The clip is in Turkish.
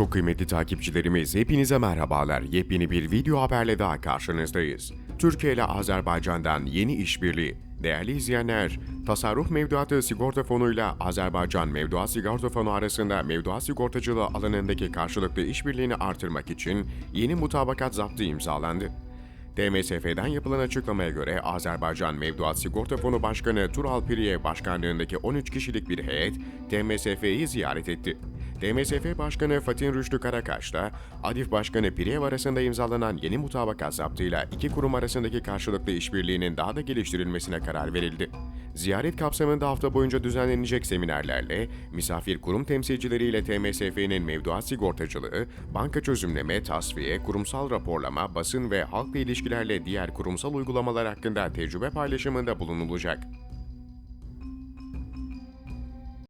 Çok kıymetli takipçilerimiz hepinize merhabalar. Yepyeni bir video haberle daha karşınızdayız. Türkiye ile Azerbaycan'dan yeni işbirliği. Değerli izleyenler, Tasarruf Mevduatı Sigorta Fonu ile Azerbaycan Mevduat Sigorta Fonu arasında mevduat sigortacılığı alanındaki karşılıklı işbirliğini artırmak için yeni mutabakat zaptı imzalandı. TMSF'den yapılan açıklamaya göre Azerbaycan Mevduat Sigorta Fonu Başkanı Tural Piriye başkanlığındaki 13 kişilik bir heyet TMSF'yi ziyaret etti. TMSF Başkanı Fatih Rüştü Karakaş'la Adif Başkanı Piriyev arasında imzalanan yeni mutabakat zaptıyla iki kurum arasındaki karşılıklı işbirliğinin daha da geliştirilmesine karar verildi. Ziyaret kapsamında hafta boyunca düzenlenecek seminerlerle misafir kurum temsilcileriyle TMSF'nin mevduat sigortacılığı, banka çözümleme, tasfiye, kurumsal raporlama, basın ve halkla ilişkilerle diğer kurumsal uygulamalar hakkında tecrübe paylaşımında bulunulacak.